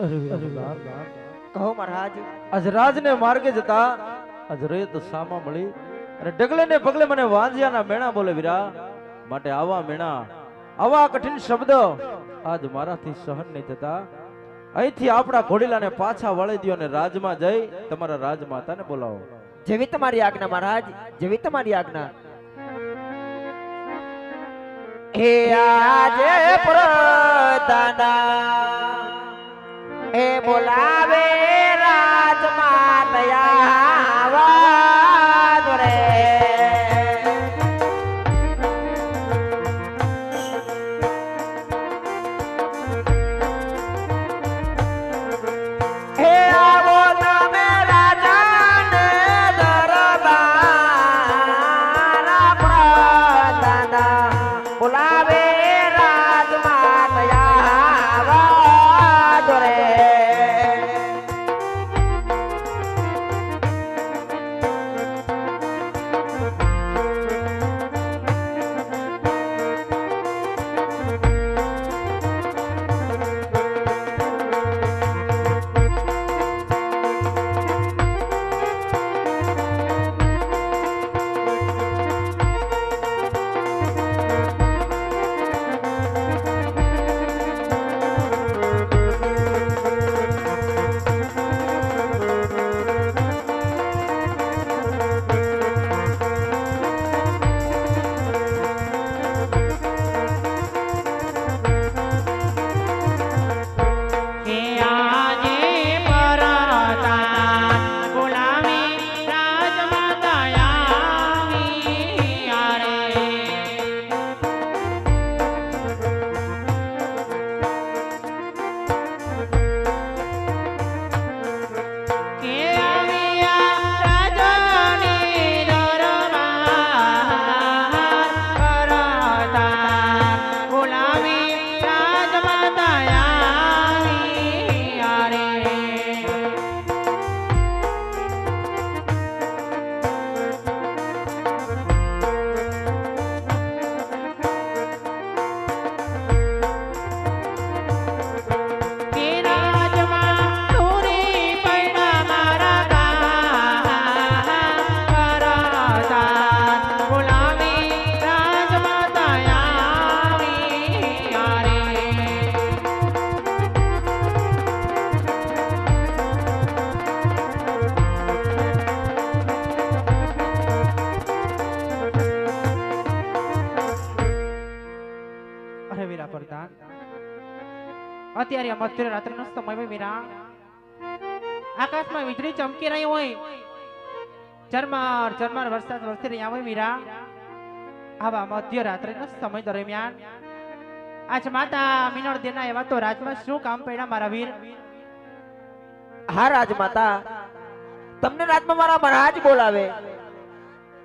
કહો મહારાજ. અજરાજને માર્ગે જતા અજરેત સામા મળી અને ડગલે ને પગલે મને વાંજિયાના મેણા બોલે વીરા માટે આવા મેણા આવા કઠિન શબ્દ આજ મારાથી સહન નહીં થતા. અહીંથી આપણા ઘોડીલાને પાછા વળી દ્યો અને રાજમાં જઈ તમારા રાજમાતાને બોલાવો. જેવી તમારી આજ્ઞા મહારાજ જેવી તમારી આજ્ઞા. હે આજે પ્રધાના એ બોલાવે રાજમાતયા આવાજ અત્યારે મધ્ય રાત્રિનો સમય મીરા. વીરા આકાશમાં વીજળી ચમકી રહી હોય. ઝરમર ઝરમર વરસાદ વરસી રહ્યા હોય વીરા આવા મધ્ય રાત્રિનો સમય દરમિયાન. આજ માતા મિનળ દેના એવા તો રાજમાં શું કામ પડ્યા મારા વીર? હા રાજમાતા તમને રાજમાં મારા મહારાજ બોલાવે.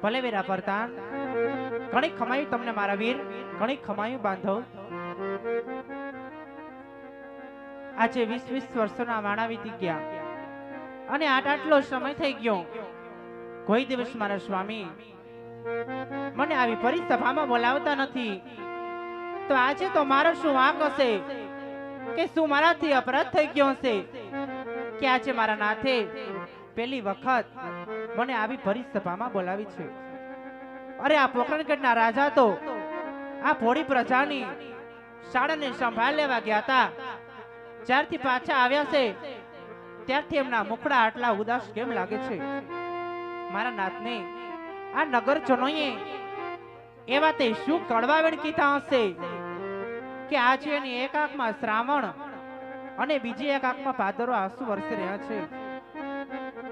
ભલે વીરા પરતાન ઘણી ખમાયું તમને મારા વીર. ઘણી ખમાયું બાંધવ. આજે વીસ વીસ વર્ષોના વાણા વીતી ગયા. અને આટ આટલો સમય થઈ ગયો. કોઈ દિવસ મારા સ્વામી મને આવી પરિસભામાં બોલાવતા નથી. તો આજે તો મારો શું વાંક હશે? કે શું મારાથી અપરાધ થઈ ગયો હશે? કે આજે મારા નાથે પેલી વખત મને આવી પરિસભામાં બોલાવી છે. અરે આ પોકરણગઢના રાજા તો આ ભોળી પ્રજાની શાળાને સંભાળ લેવા ગયા હતા. જ્યારથી પાછા આવ્યા છે, ત્યારથી એમના મુખડા આટલા ઉદાસ કેમ લાગે છે? મારા નાથને આ નગરજનોએ એવા તે શું કડવાવેણ કીધા હશે કે આજે એની એક આંખમાં શ્રાવણ અને બીજી એક આંખમાં ભાદરો આંસુ વરસી રહ્યા છે?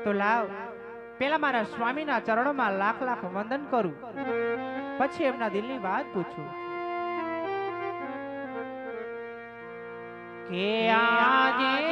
તો લાવ, પેલા મારા સ્વામીના ચરણોમાં લાખ લાખ વંદન કરું, પછી એમના દિલની વાત પૂછું. કે આજે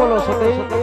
બોલો સતી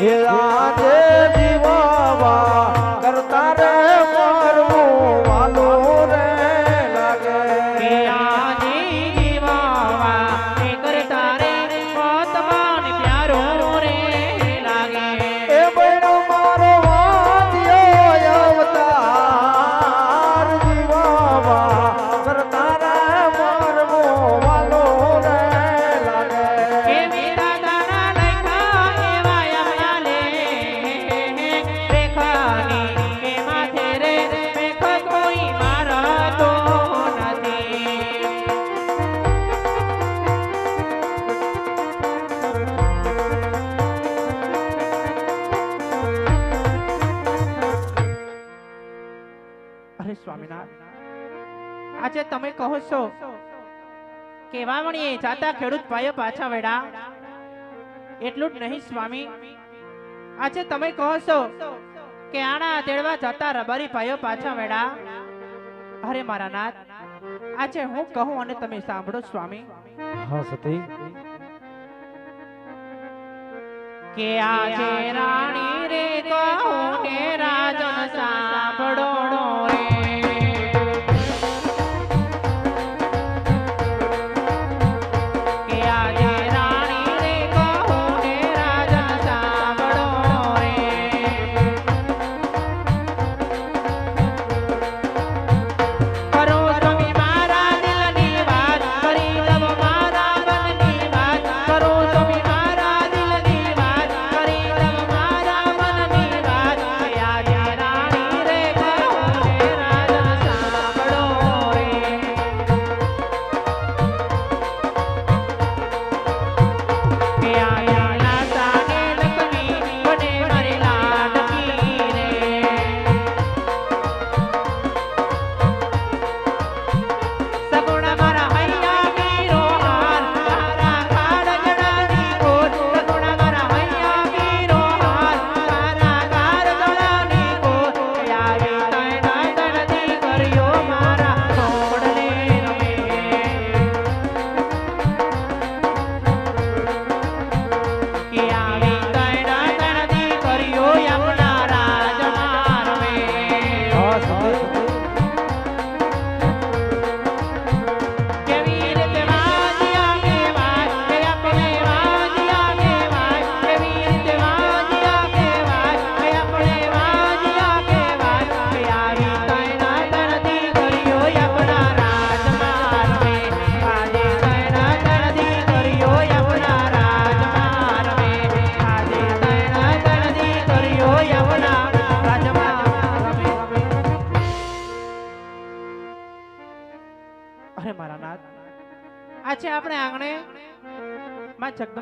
Yeah. તમે કહો છો? કે વાવણીએ જાતા ખેડૂત ભાઈઓ પાછા વેડા એટલું જ નહીં સ્વામી. આજે તમે કહો છો કે આણા તેડવા જતા રબારી ભાઈઓ પાછા વેડા અરે મારા નાથ આજે હું કહું અને તમે સાંભળો સ્વામી. હા સતી. કે આજે રાણી રે કહું ને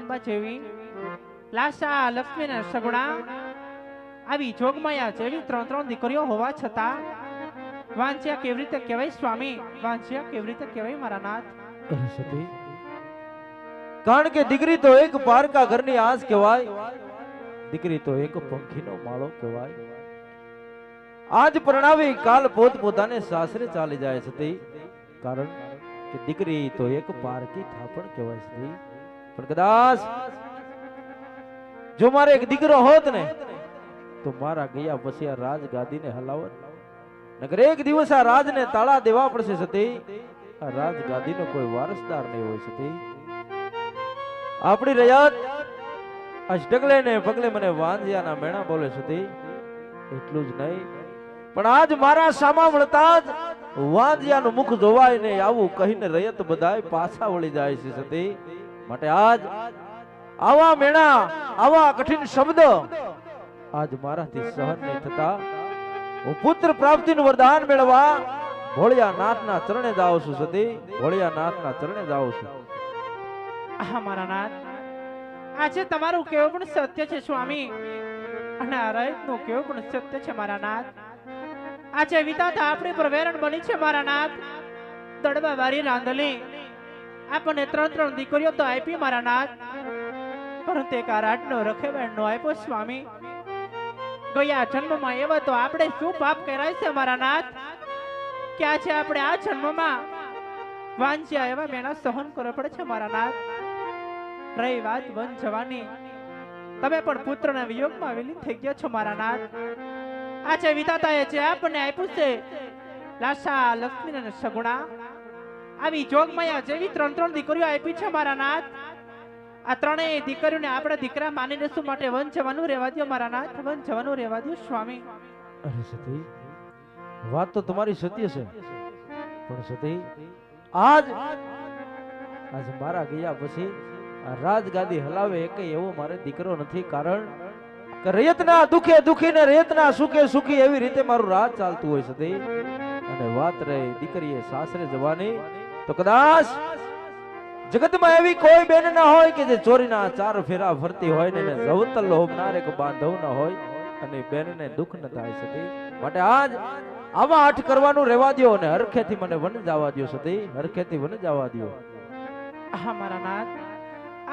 જગદંબા જેવી લાશા લક્ષ્મી ને સગુણા આવી જોગમાયા જેવી ત્રણ ત્રણ દીકરીઓ હોવા છતાં વાંચ્યા કેવી રીતે કહેવાય સ્વામી? વાંચ્યા કેવી રીતે કહેવાય મારા નાથ? સરસ્વતી કારણ કે દીકરી તો એક પારકા ઘરની આસ કહેવાય, દીકરી તો એક પંખીનો માળો કહેવાય. આજ પરણાવી કાલ પોત પોતાને સાસરે ચાલી જાય સતી, કારણ કે દીકરી તો એક પારકી થાપણ કહેવાય સતી. પણ કદાચ જો મારે એક દીકરો હોત ને, તો મારા ગયા પછી આ રાજગાદીને હલાવત. નગર એક દિવસ આ રાજને તાળા દેવા પડશે સતી. આ રાજગાદીનો કોઈ વારસદાર નહીં હોય સતી. આપણી રજત ડગલે ને પગલે મને વાંજિયાના મેણા બોલે સતી. એટલું જ નહીં, પણ આજ મારા સામા મળતા જ વાંજિયાનું મુખ જોવાય ને આવું કહીને રયત બધાય પાછા વળી જાય છે સતી. માટે આજ આવા મેણા, આવા કઠિન શબ્દ આજ મારાથી સહન નહીં થતા. હું પુત્ર પ્રાપ્તિનું વરદાન મેળવા ભોળિયાનાથના ચરણે જાઉં છું સતી, ભોળિયાનાથના ચરણે જાઉં છું. હા મારા નાથ, આજે તમારું કેવું પણ સત્ય છે સ્વામી. અને આ રયતનું કેવું પણ સત્ય છે મારા નાથ. આજે વિધાતા આપણી પર વેરણ બની છે મારા નાથ. તડબા વારી રાંધલી. આપણને ત્રણ ત્રણ દીકરીઓ તો આપી મારા નાથ. પરંતુ એક આ રાટનો નો આપ્યો, સ્વામી, ગયા જન્મમાં એવા તો આપણે શું પાપ કરાય છે મારા નાથ? કે છે આપણે આ જન્મમાં? વાંચ્યા એવા મેના સહન કરવો પડે છે મારા નાથ. રહી વાત વન જવાની. તમે પણ પુત્રના વિયોગમાં વિલીન થઈ ગયા છો મારા નાથ. આજે વિધાતાએ જે આપણને આપ્યું છે, લાશા લક્ષ્મી અને સગુણા આવી જોગમાયા જેવી ત્રણ ત્રણ દીકરીઓ આપી છે મારા નાથ. આ ત્રણેય દીકરીઓને આપણે દીકરા માની લેશું માટે વન જવાનું રહેવા દો મારા નાથ? વન જવાનું રહેવા દો સ્વામી. અરે સતી, વાત તો તમારી સત્ય છે. પણ સતી, આજ આજ મારા ગયા પછી રાજગાદી હલાવે એક એવો મારે દીકરો નથી. કારણ કે રયતના દુખે દુખી ને રયતના સુખે સુખી એવી રીતે મારું રાજ ચાલતું હોય સતી. અને વાત રહી દીકરીએ સાસરે જવાની. તો કદાચ જગતમાં એવી કોઈ બેન ના હોય કે જે ચોરીના ચાર ફેરા ફરતી હોય ને એને જવતલ હોમનાર એક બાંધવ ના હોય અને બેનને દુઃખ ન થાય સતી. માટે આજ આવા આઠ કરવાનું રહેવા દો અને હરખેથી મને વન જવા દો સતી. હરખેથી વન જવા દો હા મારા નાથ.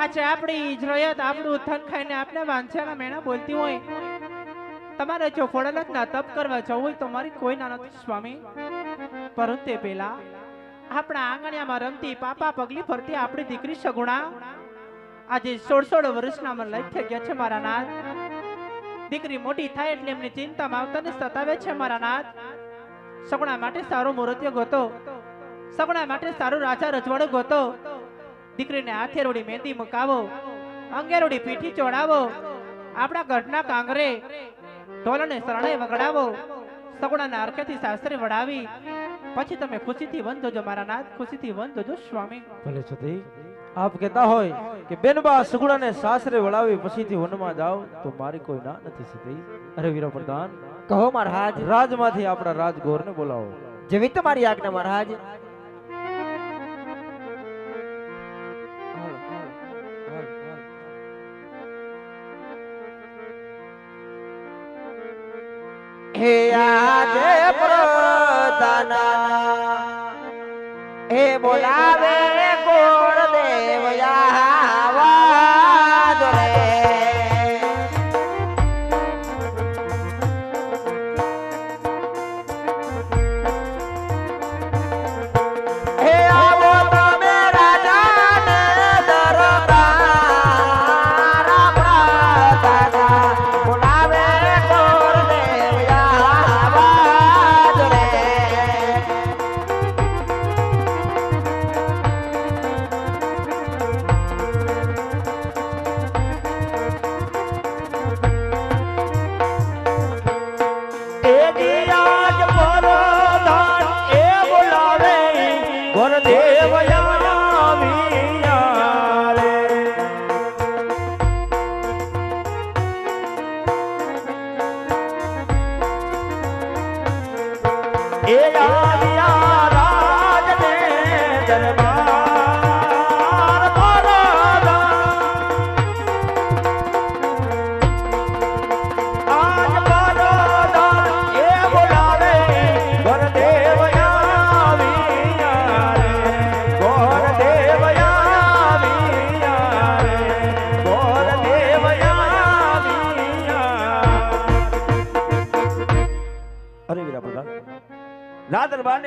આજે આપણી ઇજરોયત આપણું થન ખાઈને આપને વાંછાના મેણા બોલતી હોય. તમારે જો ફોડલતના તપ કરવા જવું હોય તો મારી કોઈ ના નથી, સ્વામી. પરંતુ તે પહેલા આપણા આંગણિયામાં રમતી પાપા પગલી ફરતી આપણી દીકરી સગુણા આજે સોળ સોળ વર્ષના મને લઈ ગયા છે મારા નાથ. દીકરી મોટી થાય એટલે એમની ચિંતામાં આવતા ને સતાવે છે મારા નાથ. સગુણા માટે સારો મુહૂર્ત્ય ગોતો સગુણા માટે સારું રાજા રજવાડો ગોતો. દીકરીને હાથે રોડી મહેંદી મુકાવો. અંગે રોડી પીઠી ચોડાવો. આપણા ઘટના કાંગરે ઢોલને શરણે વગડાવો. સગુણાના અર્કેથી શાસ્ત્રી વડાવી પછી તમે ખુશીથી વન જોજો મારા નાથ ખુશીથી વન જોજો સ્વામી. ભલે સતી આપ કહેતા હોય કે બેનબા સુગડાને સાસરે વળાવી પછીથી વનમાં જાવ તો મારી કોઈ ના નથી સીધી અરે વીરા પ્રધાન કહો મહારાજ. રાજમાંથી આપણા રાજગોરને બોલાવો. જેવી તમારી આજ્ઞા મહારાજ. હે આજે પ્રધાના હે બોલાવે કોણ દેવયા આવાજ રે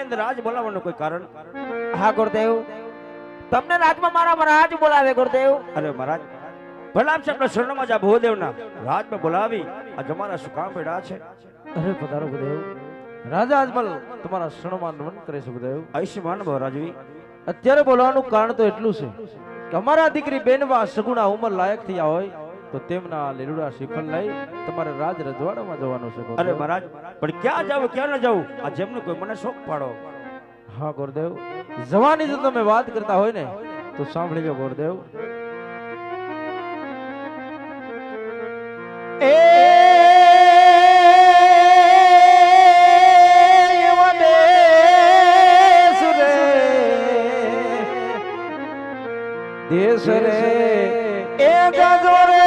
અંદર રાજ બોલાવવાનું કોઈ કારણ? હા ગુરુદેવ. તમને રાજમાં મારા રાજ બોલાવે ગુરુદેવ. અરે મહારાજ ભલામ છે આપણા શરણમાં જા ભૂદેવના રાજમાં બોલાવી આ જમાના શું કામ પડ્યા છે? અરે પધારો ગુરુદેવ. રાજા આજમલ તમારા શરણમાં નમન કરે છે ગુરુદેવ. આયુષ્યમાન ભવ રાજવી. અત્યારે બોલાવાનું કારણ તો એટલું છે કે અમારા દીકરી બેનવા સગુણા ઉંમર લાયક થયા હોય તો તેમના લીલુડા શ્રીફળ લઈ તમારે રાજ રજવાડામાં જવાનું છે અરે મહારાજ પણ ક્યાં જાવ ક્યાં ન જાવ? આ જેમને કોઈ મને શોખ પાડો. હા ગુરુદેવ. જવાની જો તમે વાત કરતા હોય ને તો સાંભળી લો ગુરુદેવ. એ દેશ રે. દેશ રે. એ ગજો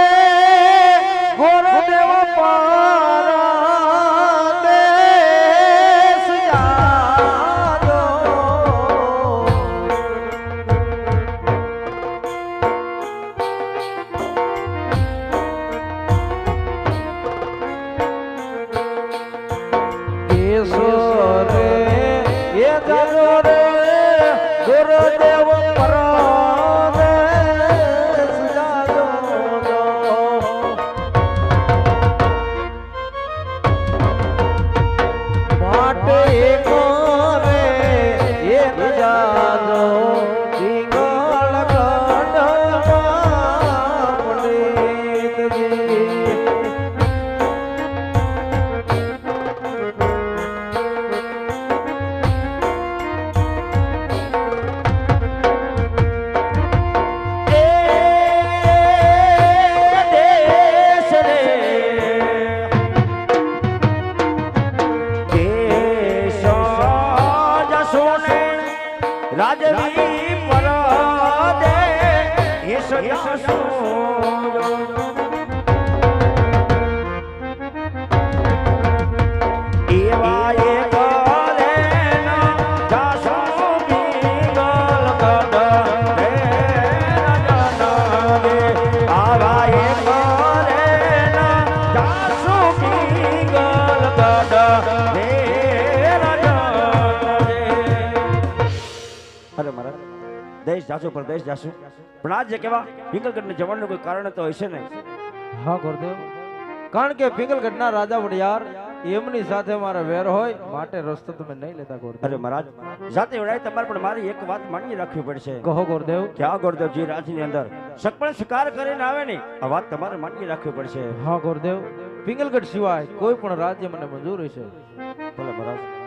દેશ જાશું પરદેશ જાશું. પણ આજે કેવા પિંગલગઢને જવાનું કોઈ કારણ તો હશે નહીં. હા ગુરુદેવ. કારણ કે પિંગલગઢના રાજા વડિયાર એમની સાથે મારા વેર હોય માટે રસ્તો તમે નહીં લેતા અરે મહારાજ જાતે વડાય તમારે પણ મારી એક વાત માની રાખવી પડશે. કહો ગુરુદેવ. કે આ ગોરદેવજી રાજની અંદર સકપણ શિકાર કરીને આવે ને આ વાત તમારે માનવી રાખવી પડશે. હા ગુરુદેવ. પિંગલગઢ સિવાય કોઈ પણ રાજ્ય મને મંજૂર છે ભલે મહારાજ.